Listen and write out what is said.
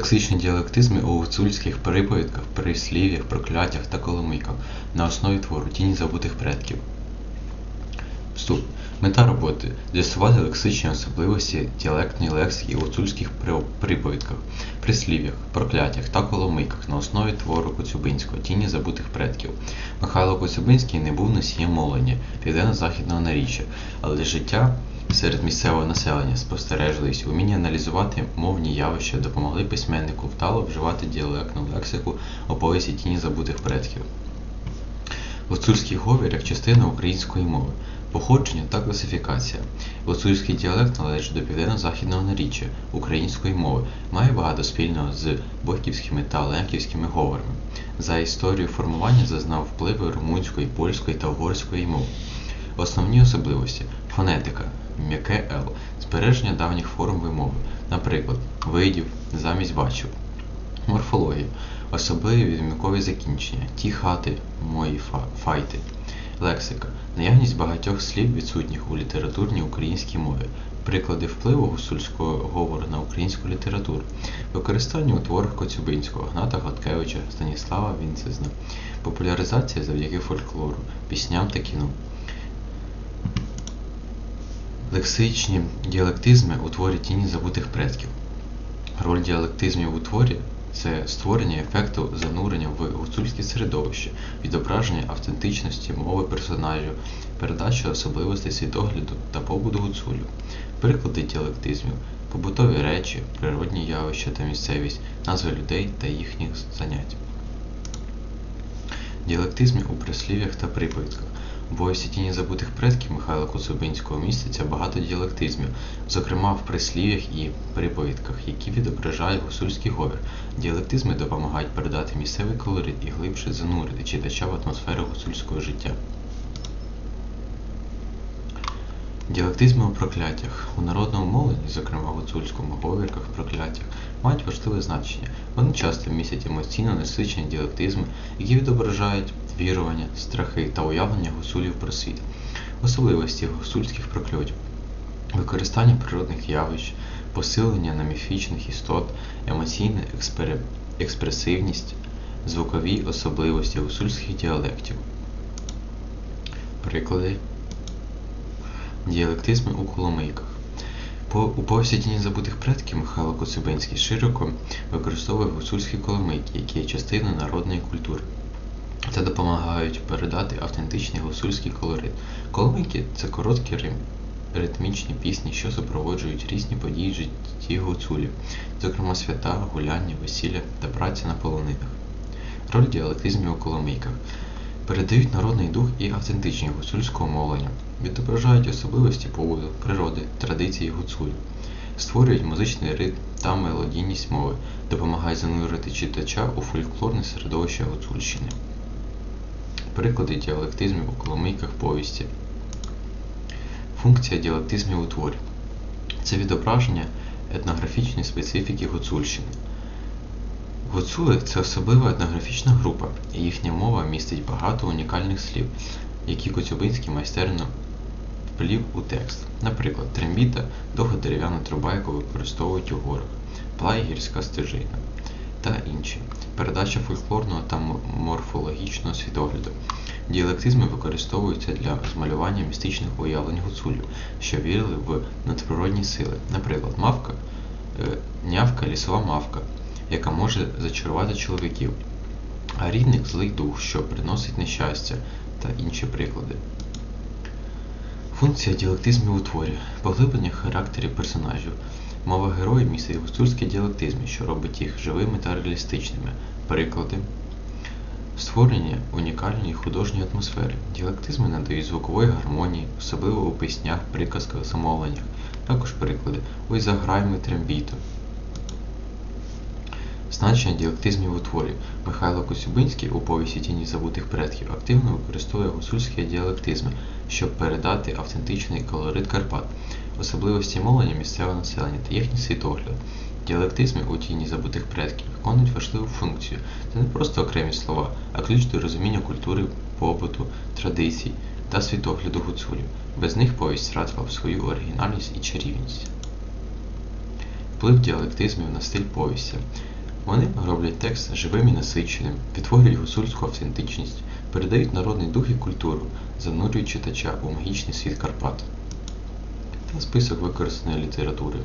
Лексичні діалектизми у гуцульських приповідках, прислів'ях, прокляттях та коломийках на основі твору Тіні забутих предків. Вступ. Мета роботи з'ясувати лексичні особливості діалектної лексики у гуцульських при- приповідках, прислів'ях, прокляттях та коломийках на основі твору Коцюбинського Тіні забутих предків. Михайло Коцюбинський не був носієм мовлення південно-західного наріччя, але життя серед місцевого населення, спостережливість, уміння аналізувати мовні явища допомогли письменнику вдало вживати діалектну лексику оповісті тіні забутих предків. Гуцульський говір як частина української мови. Походження та класифікація. Гуцульський діалект належить до південно-західного наріччя української мови, має багато спільного з бойківськими та лемківськими говорами. За історією формування зазнав впливи румунської, польської та угорської мов. Основні особливості фонетика, м'яке Л, збереження давніх форм вимови, наприклад, видів замість бачив. Морфологія, особливі відмінкові закінчення, ті хати, мої фа- файти. Лексика, наявність багатьох слів відсутніх у літературній українській мові. Приклади впливу гусульського говору на українську літературу. Використання у творах Коцюбинського, Гната Готкевича, Станіслава Вінцезна. Популяризація завдяки фольклору, пісням та кіно. Лексичні діалектизми у творі тіні забутих предків. Роль діалектизмів у творі це створення ефекту занурення в гуцульське середовище, відображення автентичності мови персонажів, передача особливостей світогляду та побуту гуцулів. Приклади діалектизмів побутові речі, природні явища та місцевість, назви людей та їхніх занять. Діалектизмів у прислів'ях та приповідках. У повісті забутих предків Михайла Коцюбинського міститься багато діалектизмів, зокрема в прислів'ях і приповідках, які відображають гусульський говір. Діалектизми допомагають передати місцевий колорит і глибше занурити читача в атмосферу гусульського життя. Діалектизми у прокляттях. У народному мовленні, зокрема в гуцульському говірках, прокляттях, мають важливе значення. Вони часто містять емоційно насичені діалектизми, які відображають вірування, страхи та уявлення гусулів про світ. Особливості гусульських прокльотів. Використання природних явищ, посилення на міфічних істот, емоційна експре- експресивність, звукові особливості гусульських діалектів. Приклади Діалектизми у коломийках. По у повісті забутих предків Михайло Коцюбинський широко використовує гуцульські коломийки, які є частиною народної культури та допомагають передати автентичний гуцульський колорит. Коломийки це короткі рим, ритмічні пісні, що супроводжують різні події в житті гуцулів, зокрема свята, гуляння, весілля та праця на полонинах. Роль діалектизмів у коломийках передають народний дух і автентичність гуцульського мовлення, відображають особливості побуту, природи, традиції гуцулів, створюють музичний ритм та мелодійність мови, допомагають занурити читача у фольклорне середовище Гуцульщини. Приклади діалектизмів у коломийках повісті. Функція діалектизмів у творі це відображення етнографічної специфіки Гуцульщини. Гуцули це особлива етнографічна група, і їхня мова містить багато унікальних слів, які Коцюбинський майстерно вплів у текст. Наприклад, трембіта довга дерев'яна труба, яку використовують у горах, плай гірська стежина та інші. Передача фольклорного та морфологічного світогляду. Діалектизми використовуються для змалювання містичних уявлень гуцулів, що вірили в надприродні сили. Наприклад, мавка, е, нявка лісова мавка, яка може зачарувати чоловіків, а рідник злий дух, що приносить нещастя та інші приклади. Функція діалектизмів у творі поглиблення характерів персонажів. Мова героїв містить гуцульські діалектизми, що робить їх живими та реалістичними. Приклади створення унікальної художньої атмосфери. Діалектизми надають звукової гармонії, особливо у піснях, приказках, замовленнях. Також приклади. Ой, заграй ми трембіту. Значення діалектизмів у творі. Михайло Коцюбинський у повісті тіні забутих предків активно використовує гуцульські діалектизми, щоб передати автентичний колорит Карпат, особливості мовлення місцевого населення та їхній світогляд. Діалектизми у тіні забутих предків виконують важливу функцію. Це не просто окремі слова, а ключ до розуміння культури, побуту, традицій та світогляду гуцулів. Без них повість втратила свою оригінальність і чарівність. Вплив діалектизмів на стиль повісті. Вони роблять текст живим і насиченим, відтворюють гусульську автентичність, передають народний дух і культуру, занурюють читача у магічний світ Карпат. Та список використаної літератури.